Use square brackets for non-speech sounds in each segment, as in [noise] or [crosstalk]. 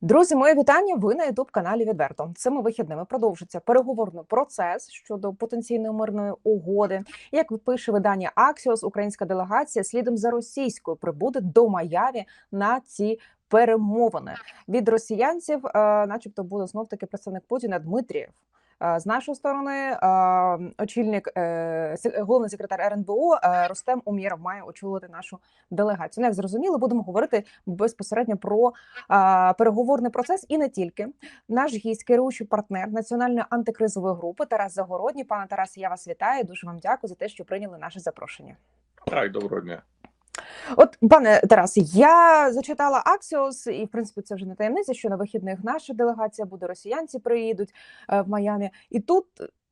Друзі, моє вітання. Ви на ютуб каналі Відверто. Цими вихідними продовжиться переговорний процес щодо потенційної мирної угоди. Як пише видання Аксіос, українська делегація слідом за російською прибуде до Маяві на ці перемовини від росіянців, е, начебто, буде знов таки представник Путіна Дмитрієв. Е, З нашої сторони, е, очільник е, головний секретар РНБО Рустем Умєров має очолити нашу делегацію. Ну, Як зрозуміло, будемо говорити безпосередньо про переговорний процес і не тільки. Наш гість, керуючий партнер національної антикризової групи Тарас Загородній. Пане Тарасе, я вас вітаю. Дуже вам дякую за те, що прийняли наше запрошення. Так, доброго дня. От, пане Тарасе, я зачитала Аксіос, і в принципі це вже не таємниця, що на вихідних наша делегація буде, росіянці приїдуть е, в Майамі. І тут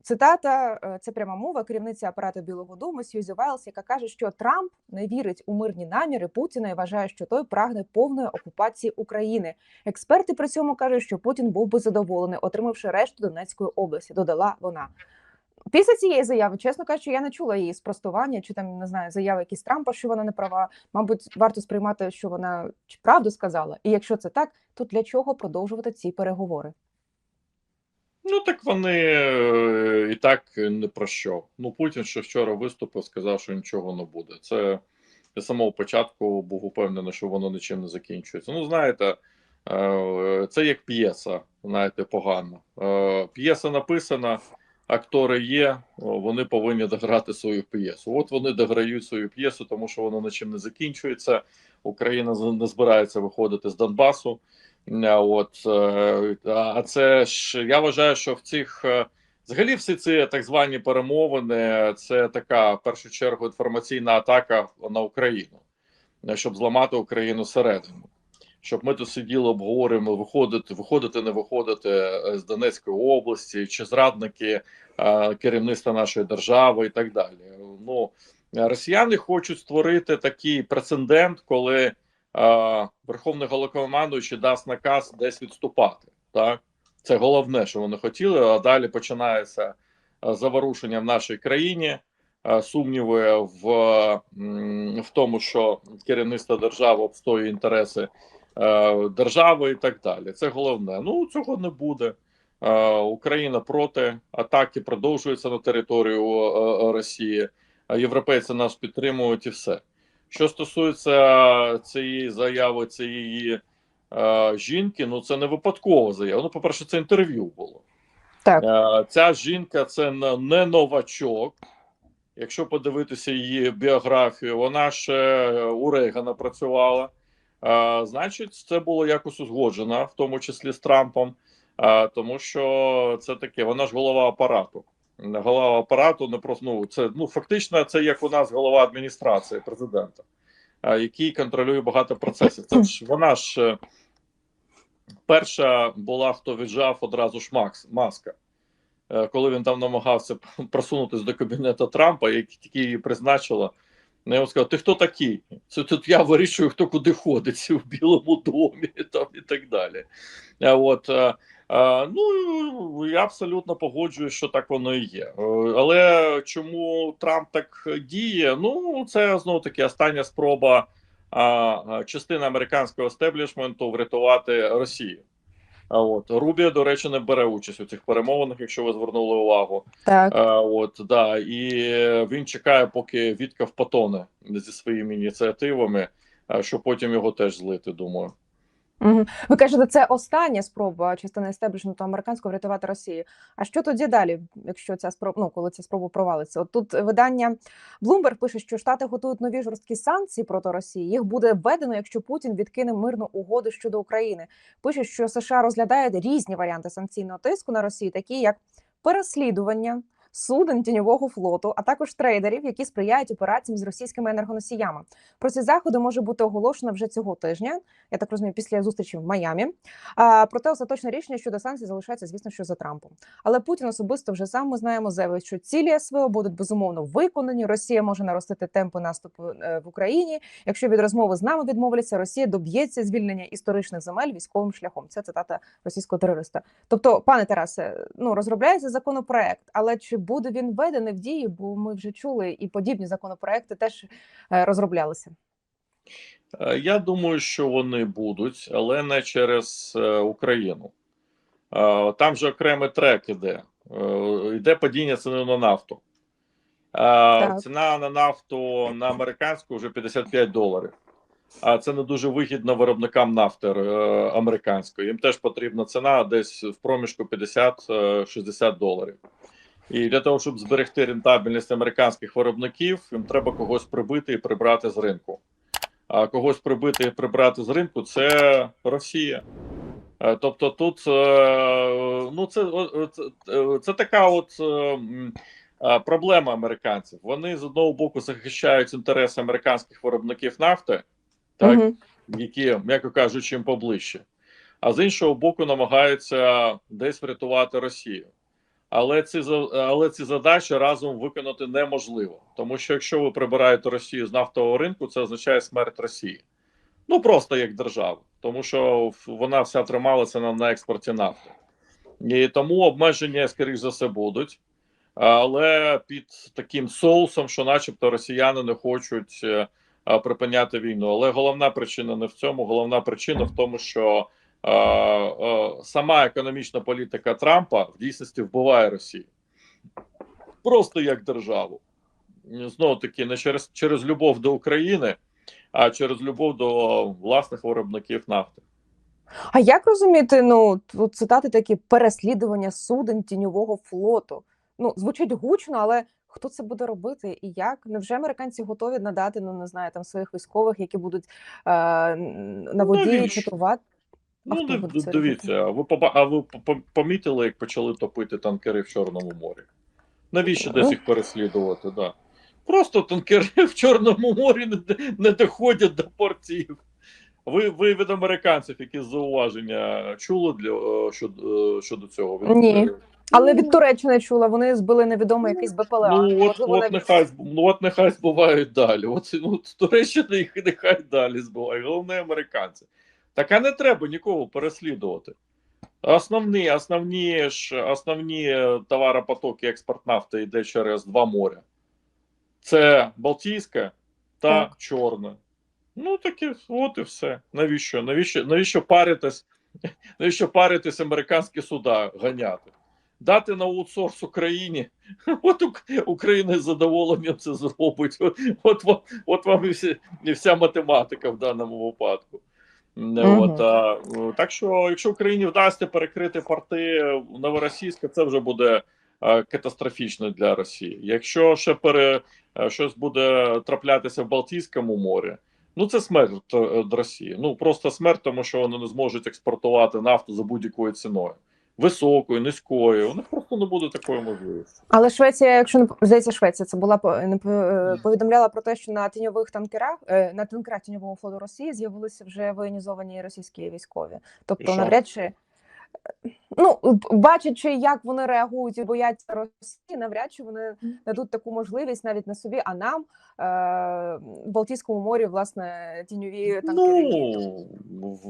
цитата, е, це пряма мова керівниця апарату Білого Дому Сьюзі Вайлс, яка каже, що Трамп не вірить у мирні наміри Путіна і вважає, що той прагне повної окупації України. Експерти при цьому кажуть, що Путін був би задоволений, отримавши решту Донецької області. Додала вона. Після цієї заяви, чесно кажучи, я не чула її спростування чи там не знаю заяви якісь Трампа, що вона не права. Мабуть, варто сприймати, що вона правду сказала. І якщо це так, то для чого продовжувати ці переговори? Ну так вони е, і так не про що. Ну Путін ще вчора виступив, сказав, що нічого не буде. Це я самого початку був упевнений, що воно нічим не закінчується. Ну, знаєте, е, це як п'єса, знаєте, погано. Е, П'єса написана, актори є, вони повинні дограти свою п'єсу. От вони дограють свою п'єсу, тому що воно нічим не закінчується. Україна не збирається виходити з Донбасу. Е, От е, а це ж я вважаю, що в цих е, взагалі всі ці так звані перемовини це така в першу чергу інформаційна атака на Україну, щоб зламати Україну всередину. Щоб ми тут сиділи, обговорюємо, виходити, виходити, не виходити е, з Донецької області, чи зрадники е, керівництва нашої держави і так далі. Ну росіяни хочуть створити такий прецедент, коли е, Верховний Головнокомандуючий дасть наказ десь відступати. Так це головне, що вони хотіли. А далі починається заворушення в нашій країні, сумніви в, в тому, що керівництво держави обстоює інтереси держави і так далі. Це головне. Ну цього не буде. Е, Україна проти атаки продовжується на територію е, е, Росії. Європейці нас підтримують і все. Що стосується цієї заяви цієї е, жінки, ну це не випадкова заява. Ну, по-перше, це інтерв'ю було. Так, Е, ця жінка це не не новачок. Якщо подивитися її біографію, вона ще у Рейгана працювала. Е, значить, це було якось узгоджено, в тому числі з Трампом, е, тому що це таке, вона ж голова апарату. Голова апарату не просто ну, це ну фактично це як у нас голова адміністрації президента, е, який контролює багато процесів. Це ж вона ж перша була, хто віджав одразу ж Макс Маска. Коли він там намагався просунутися до кабінету Трампа, як тільки її призначила, я йому сказав: ти хто такий? Це тут я вирішую, хто куди ходить [laughs] в Білому домі там, і так далі. А От, е, е, ну, я абсолютно погоджуюсь, що так воно і є. Е, Але чому Трамп так діє? Ну, це знову таки остання спроба частини американського естеблішменту врятувати Росію. А от Рубія, до речі, не бере участь у цих перемовинах, якщо ви звернули увагу. так. А, от да, і він чекає, поки Вітка потоне зі своїми ініціативами, а, щоб потім його теж злити. Думаю. Угу. Ви кажете, це остання спроба частини естеблішменту американського врятувати Росію. А що тоді далі, якщо ця спроба, ну коли ця спроба провалиться? От тут видання Bloomberg пише, що Штати готують нові жорсткі санкції проти Росії. Їх буде введено, якщо Путін відкине мирну угоду щодо України. Пише, що США розглядають різні варіанти санкційного тиску на Росію, такі як переслідування. Суден тіньового флоту, а також трейдерів, які сприяють операціям з російськими енергоносіями. Про ці заходи може бути оголошено вже цього тижня. Я так розумію, після зустрічі в Майамі. А, проте остаточне рішення щодо санкцій залишається, звісно, що за Трампом. Але Путін особисто вже сам ми знаємо, заявив, що цілі СВО будуть безумовно виконані. Росія може наростити темпи наступу е, в Україні. Якщо від розмови з нами відмовляться, Росія доб'ється звільнення історичних земель військовим шляхом. Це цитата російського терориста. Тобто, пане Тарасе, ну розробляється законопроект, але чи буде він введений в дію? Бо ми вже чули, і подібні законопроекти теж е, розроблялися. Е, Я думаю, що вони будуть, але не через е, Україну. Там же окремий трек іде. Йде падіння ціни на нафту. Е, Ціна на нафту на американську вже 55 доларів. А це не дуже вигідно виробникам нафти американської. Їм теж потрібна ціна десь в проміжку 50-60 доларів. І для того, щоб зберегти рентабельність американських виробників, їм треба когось прибити і прибрати з ринку. А когось прибити і прибрати з ринку це Росія. Е, Тобто, тут е, ну це, це, е, це така от проблема американців. Вони з одного боку захищають інтереси американських виробників нафти, так, Мгм. які, м'яко кажучи, їм поближче, а з іншого боку, намагаються десь врятувати Росію. Але ці але ці задачі разом виконати неможливо, тому що якщо ви прибираєте Росію з нафтового ринку, це означає смерть Росії. Ну просто як держава, тому що вона вся трималася на, на експорті нафти. І тому обмеження, скоріш за все, будуть. Але під таким соусом, що, начебто, росіяни не хочуть е, припиняти війну. Але головна причина не в цьому. Головна причина в тому, що сама економічна політика Трампа в дійсності вбиває Росію просто як державу. Знову таки, не через, через любов до України, а через любов до власних виробників нафти. А як розуміти, ну тут цитати такі переслідування суден тіньового флоту? Ну звучить гучно, але хто це буде робити і як? Невже американці готові надати, ну не знаю, там своїх військових, які будуть е, на воді навіщо? Ну, ди- це дивіться, а ви поба- а ви по- по- помітили, як почали топити танкери в Чорному морі? Навіщо десь їх переслідувати? Да. Просто танкери [laughs] в Чорному морі не, не доходять до портів. Ви, ви від американців якісь зауваження чули для, е, щодо, е, щодо цього? Від- Ні. Але Ну, від Туреччини чула, вони збили невідомий якийсь БПЛА. Ну, от, от, навіть- нехай, ну, от нехай збувають далі. От, ну, Туреччина їх нехай далі збиває. Головне американці. Так а не треба нікого переслідувати. Основні, основні ж основні е, товаропотоки експорт нафти йде через два моря. Це Балтійське та Так. Чорне. Ну таке, от і все. Навіщо? Навіщо, навіщо паритись? [laughs] Навіщо паритись американські суда ганяти? Дати на аутсорс Україні. [laughs] От Україна з задоволенням це зробить. [laughs] От, от, от вам і, всі, і вся математика в даному випадку. Не, От, а, так що, якщо Україні вдасться перекрити порти новоросійська, це вже буде а, катастрофічно для Росії. Якщо ще пере, е, щось буде траплятися в Балтійському морі, ну це смерть е, Росії. Ну просто смерть, тому що вони не зможуть експортувати нафту за будь-якою ціною. Високою, низькою. У них просто не буде такої можливості. Але Швеція, якщо не здається, Швеція це була по- не по- е, повідомляла про те, що на тіньових танкерах е, на танкерах тіньового флоту Росії з'явилися вже воєнізовані російські військові. Тобто, навряд чи ну бачачи, як вони реагують і бояться Росії, навряд чи вони дадуть таку можливість навіть не собі, а нам е, в Балтійському морі, власне, тіньові танкери. Ну, в,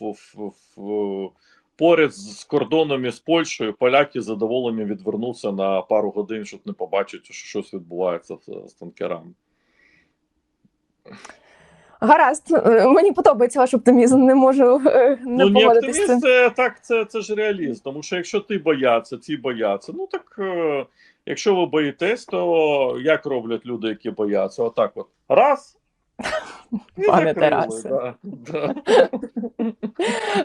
в, в, в, поряд з кордоном із Польщею поляки з задоволенням відвернуться на пару годин, щоб не побачити, що щось відбувається з, танкерами. Гаразд, Е, мені подобається ваш оптимізм. Не можу е, не ну, цим. оптиміст, це так, це, це ж реаліст. Тому що якщо ти бояться, ті бояться. Ну так е, якщо ви боїтесь, то як роблять люди, які бояться? Отак, от раз. І Пане Тарасе. Да, да.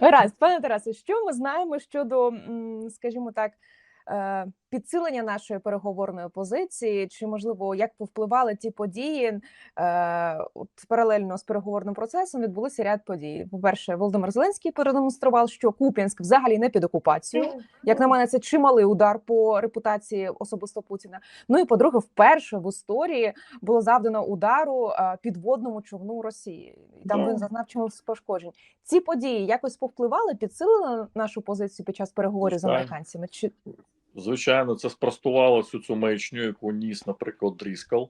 Гаразд, пане Тарасе, що ми знаємо щодо, скажімо так, е, підсилення нашої переговорної позиції, чи можливо як повпливали ті події? Е, От паралельно з переговорним процесом відбулися ряд подій. По перше, Володимир Зеленський продемонстрував, що Куп'янськ взагалі не під окупацією. Як на мене, це чималий удар по репутації особисто Путіна. Ну і по-друге, вперше в історії було завдано удару е, підводному човну Росії. І там він зазнав чимось пошкоджень. Ці події якось повпливали, підсилили нашу позицію під час переговорів з американцями. Чи Звичайно, це спростувало всю цю маячню, яку ніс, наприклад, Дріскал,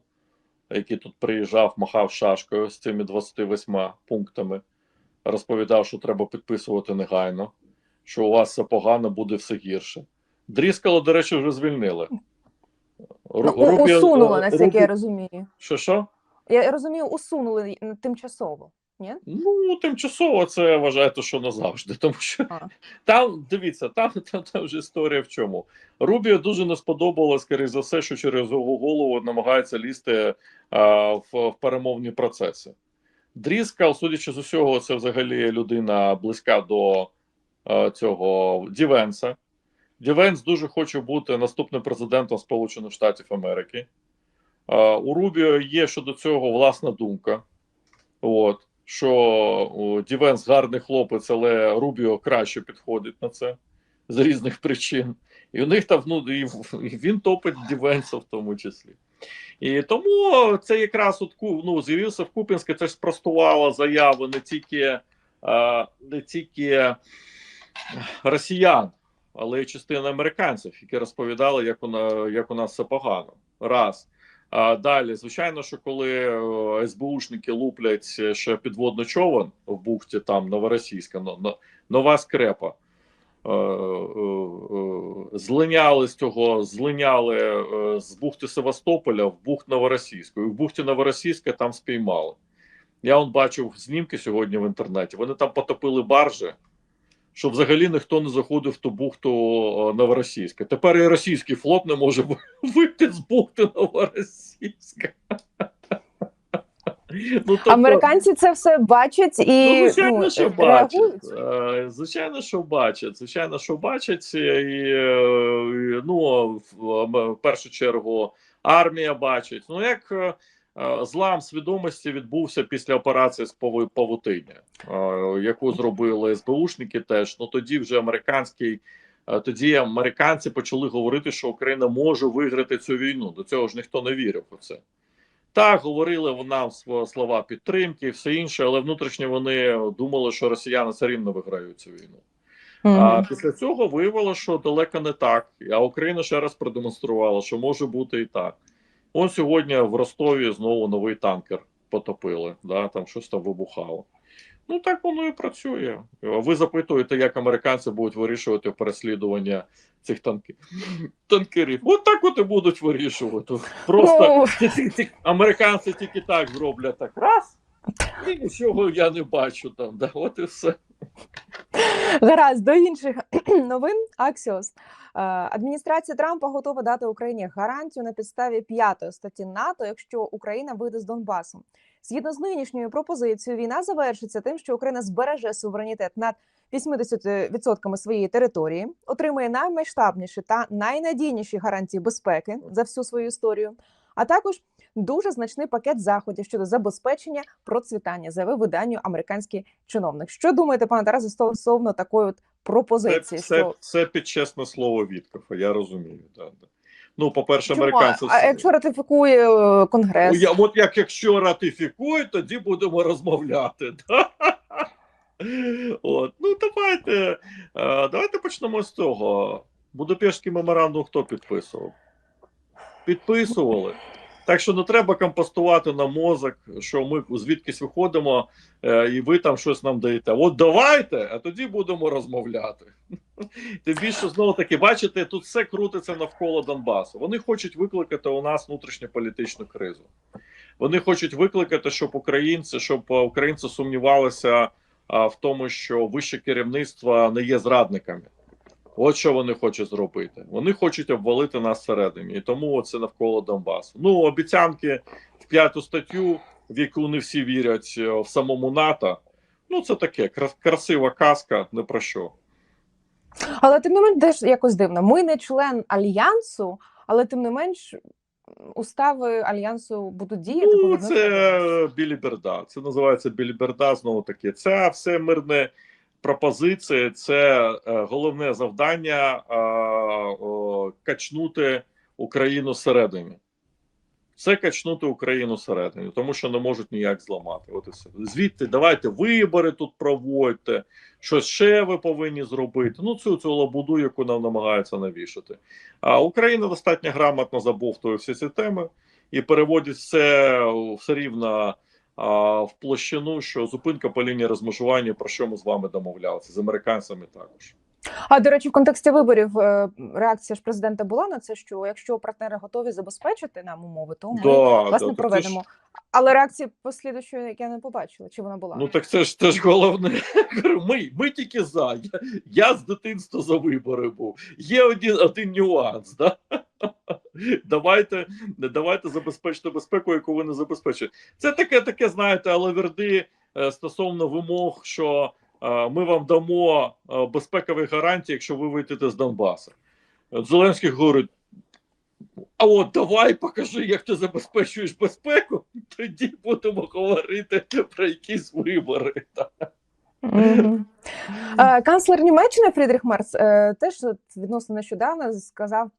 який тут приїжджав, махав шашкою з цими 28 пунктами, розповідав, що треба підписувати негайно, що у вас все погано, буде все гірше. Дріскала, до речі, вже звільнили. ну, Ру- Рубі- усунули, наскільки Рубі- я розумію? Що що? Я розумію, усунули тимчасово. Ні? Ну, тимчасово це вважаєте, що назавжди. Тому що А. там, дивіться, там, там, там вже історія в чому. Рубіо дуже не сподобалось, скоріше за все, що через його голову намагається лізти а, в, в перемовні процеси. Дріскал, судячи з усього, це взагалі людина близька до а, цього Дівенса. Дівенс дуже хоче бути наступним президентом Сполучених Штатів Америки. А, у Рубіо є щодо цього власна думка. От, що Дівенс гарний хлопець, але Рубіо краще підходить на це з різних причин. І у них там ну, і, він топить Дівенса в тому числі. І тому це якраз от ну, з'явився в Купінське, це ж спростувало заяви не тільки, не тільки росіян, але й частина американців, які розповідали, як у, як у нас все погано. Раз. Далі, звичайно, що коли е, СБУшники луплять ще підводний човен в бухті, там Новоросійська, но- но- нова скрепа. е, е, е, Злиняли з цього, злиняли е, з бухти Севастополя в бухт Новоросійську. В бухті Новоросійська там спіймали. Я он бачив знімки сьогодні в інтернеті. Вони там потопили баржі, щоб взагалі ніхто не заходив в ту бухту Новоросійська. Тепер і російський флот не може вийти з бухти Новоросійська. [laughs] Ну, тобто- Американці це все бачать і Ну, звичайно, ну, що бачать. Е, Звичайно, що бачать. Звичайно, що бачать. І, ну, в першу чергу, армія бачить. Ну, як е, злам свідомості відбувся після операції з павутиння, е, яку зробили СБУшники теж. Ну тоді вже американський. е, Тоді американці почали говорити, що Україна може виграти цю війну. До цього ж ніхто не вірив у це. Так, говорили вона св- слова підтримки і все інше, але внутрішньо вони думали, що росіяни все рівно виграють цю війну. А після цього виявилося, що далеко не так. А Україна ще раз продемонструвала, що може бути і так. Он сьогодні в Ростові знову новий танкер потопили, да, там щось там вибухало. Ну так воно і працює. Ви запитуєте, як американці будуть вирішувати переслідування цих танків. [laughs] танкерів. От так от і будуть вирішувати. Просто Ну, [laughs] американці тільки так зроблять так раз. І нічого я не бачу там. Да, от і все. Гаразд, до інших [clears throat] новин. Аксіос. Е, Адміністрація Трампа готова дати Україні гарантію на підставі п'ятої статті НАТО, якщо Україна вийде з Донбасу. Згідно з нинішньою пропозицією, війна завершиться тим, що Україна збереже суверенітет над 80% своєї території, отримує наймасштабніші та найнадійніші гарантії безпеки за всю свою історію, а також дуже значний пакет заходів щодо забезпечення процвітання, заявив виданню американський чиновник. Що думаєте, пане Тарасе, стосовно такої от пропозиції? це, що це під чесне слово Віткофа, я розумію. Да, да. Ну, по-перше, Чому? американці. а якщо ратифікує е, конгрес? Я, от як якщо ратифікують, тоді будемо розмовляти. [laughs] Да? От. Ну, давайте, е, давайте почнемо з цього. Будапештський меморандум хто підписував? Підписували. Так що не треба компостувати на мозок, що ми звідкись виходимо, е, і ви там щось нам даєте. От давайте, а тоді будемо розмовляти. [laughs] Тим більше знову таки, бачите, тут все крутиться навколо Донбасу. Вони хочуть викликати у нас внутрішньополітичну кризу. Вони хочуть викликати, щоб українці, щоб українці сумнівалися в тому, що вище керівництво не є зрадниками. От що вони хочуть зробити. Вони хочуть обвалити нас всередині, і тому це навколо Донбасу. Ну, обіцянки в п'яту статтю, в яку не всі вірять е, в самому НАТО. Ну, це таке кра- красива казка, не про що. Але тим не менш, теж якось дивно. Ми не член альянсу, але тим не менш устави альянсу будуть діяти. Ну, це біліберда. Це називається біліберда. Знову таки, це все мирне пропозиції. Це е, головне завдання е, качнути Україну всередині. Це качнути Україну всередині, тому що не можуть ніяк зламати. От і все. Звідти давайте вибори тут проводьте, щось ще ви повинні зробити. Ну, цю цю лабуду, яку нам намагаються навішати. А Україна достатньо грамотно забовтує всі ці теми і переводить все, все рівно в площину, що зупинка по лінії розмежування, про що ми з вами домовлялися, з американцями також. А до речі, в контексті виборів е, реакція ж президента була на це, що якщо партнери готові забезпечити нам умови, то ми Да, власне да, проведемо. ж- Але реакції послідуючої я не побачила. Чи вона була? Ну так це ж це ж головне. [laughs] Ми, ми тільки за. Я, я з дитинства за вибори був. Є один, один нюанс. Да? [laughs] Давайте, давайте забезпечити безпеку, яку ви не забезпечуєте. Це таке, таке, знаєте, алаверди е, стосовно вимог, що е, ми вам дамо е, безпекові гарантії, якщо ви вийдете з Донбасу. Зеленський говорить. А от давай покажи, як ти забезпечуєш безпеку, тоді будемо говорити про якісь вибори. Мгм. Е, Канцлер Німеччини Фрідріх Мерц теж відносно нещодавно сказав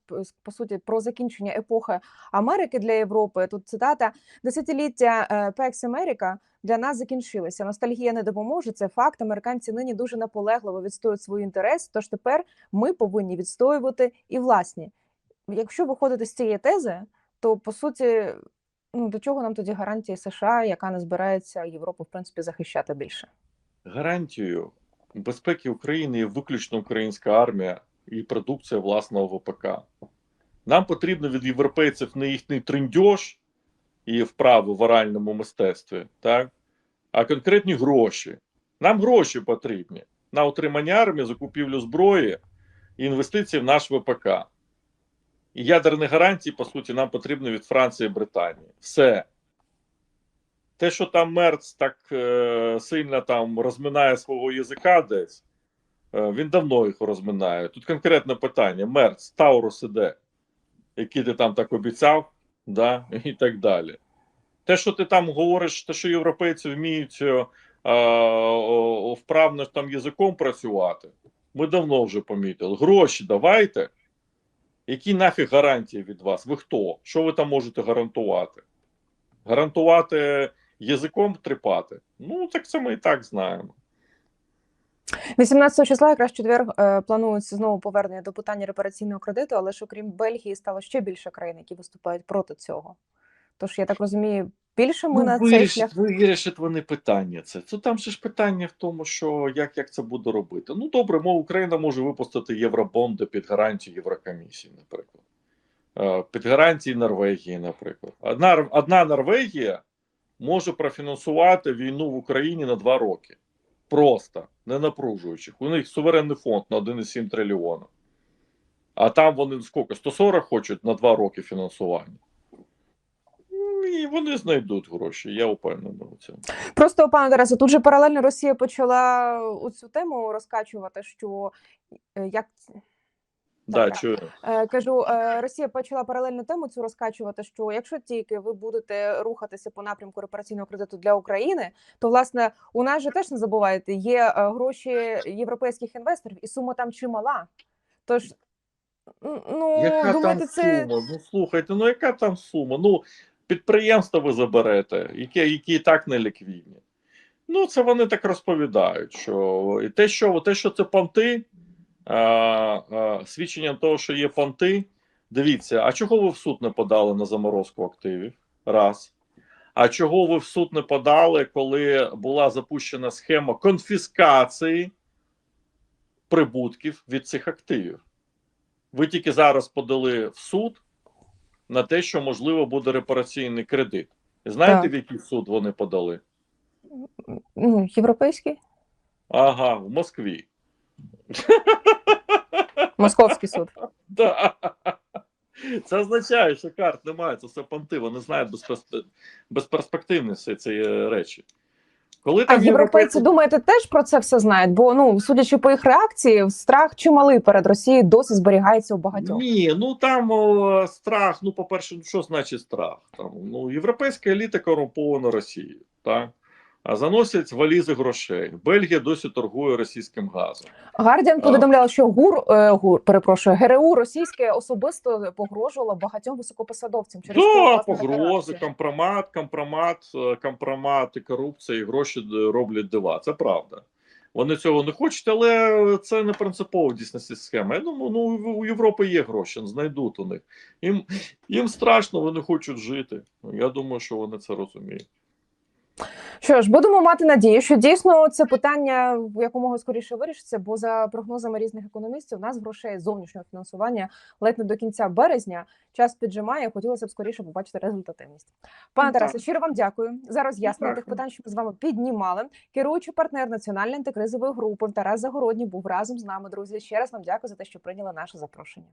по суті про закінчення епохи Америки для Європи. Тут цитата: десятиліття е, Пекс Америка для нас закінчилися. Ностальгія не допоможе. Це факт. Американці нині дуже наполегливо відстоюють свій інтерес. Тож тепер ми повинні відстоювати і власні. Якщо виходити з цієї тези, то по суті, ну до чого нам тоді гарантії США, яка не збирається Європу в принципі захищати більше? Гарантією безпеки України є виключно українська армія і продукція власного ВПК. Нам потрібно від європейців не їхній триндьош і вправи в оральному мистецтві, так? а конкретні гроші. Нам гроші потрібні на утримання армії, закупівлю зброї і інвестиції в наш ВПК. І ядерні гарантії, по суті, нам потрібні від Франції і Британії. Все. Те, що там Мерц так е, сильно там розминає свого язика десь, е, він давно їх розминає. Тут конкретне питання: Мерц, Таурус іде, який ти там так обіцяв, да, і так далі. Те, що ти там говориш, те, що європейці вміють е, о, вправно там язиком працювати, ми давно вже помітили. Гроші давайте. Які нафіг гарантії від вас? Ви хто? Що ви там можете гарантувати? Гарантувати язиком тріпати? Ну, так це ми і так знаємо. 18 числа, якраз четвер, е, планується знову повернення до питання репараційного кредиту, але ж окрім Бельгії стало ще більше країн, які виступають проти цього. Тож я так розумію, більше ми Ну, на цей вирішить, шлях. вирішить вони питання. Це це там же ж питання в тому, що як, як це буде робити. Ну добре, мов Україна може випустити євробонди під гарантію Єврокомісії, наприклад, Е, під гарантії Норвегії, наприклад. Одна одна Норвегія може профінансувати війну в Україні на два роки. Просто не напружуючи. У них суверенний фонд на 1,7 трильйона. А там вони скільки? 140 хочуть на два роки фінансування. Ну, І вони знайдуть гроші, я впевнений у цьому. Просто пане Тарасе, тут же паралельно Росія почала у цю тему розкачувати, що е, як Да, чую. Е, Кажу, е, Росія почала паралельну тему цю розкачувати. Що якщо тільки ви будете рухатися по напрямку репараційного кредиту для України, то власне у нас же теж не забувайте, є е, гроші європейських інвесторів, і сума там чимала. Тож ну Яка думаєте, там це сума? Ну слухайте, ну яка там сума? Ну, підприємства ви заберете, які, які і так не ліквідні. Ну, це вони так розповідають, що і те, що те, що це понти, свідченням того, що є понти. Дивіться, а чого ви в суд не подали на заморозку активів? Раз. А чого ви в суд не подали, коли була запущена схема конфіскації прибутків від цих активів? Ви тільки зараз подали в суд на те, що можливо буде репараційний кредит. Знаєте, Так. в який суд вони подали? ну, європейський Ага, в Москві. Московський суд. [laughs] Да. Це означає, що карт немає, це все понти, вони знають безперспе- безперспективність цієї речі. Коли А європейці думаєте, теж про це все знають? Бо ну судячи по їх реакції, страх чималий перед Росією досі зберігається у багатьох. Ні, ну там о, страх. Ну, по-перше, ну, що значить страх? Там, ну, європейська еліта корумпована Росією, так? А заносять валізи грошей. Бельгія досі торгує російським газом. Гардіан повідомляв, що ГУР, е, ГУР перепрошую, ГРУ російське особисто погрожувало багатьом високопосадовцям через Да, погрози, компромат, компромат, е, компромат і корупція, і гроші роблять дива. Це правда. Вони цього не хочуть, але це не принципово в дійсності схема. Я думаю, ну у Європи є гроші, знайдуть у них. Їм, їм страшно, вони хочуть жити. Я думаю, що вони це розуміють. Що ж, будемо мати надію, що дійсно це питання якомога скоріше вирішиться, бо за прогнозами різних економістів, у нас грошей зовнішнього фінансування ледь не до кінця березня. Час піджимає. Хотілося б скоріше побачити результативність. Пане Тарасе, щиро вам дякую за роз'яснення тих питань, що ми з вами піднімали. Керуючий партнер національної антикризової групи Тарас Загородній був разом з нами. Друзі, ще раз вам дякую за те, що прийняли наше запрошення.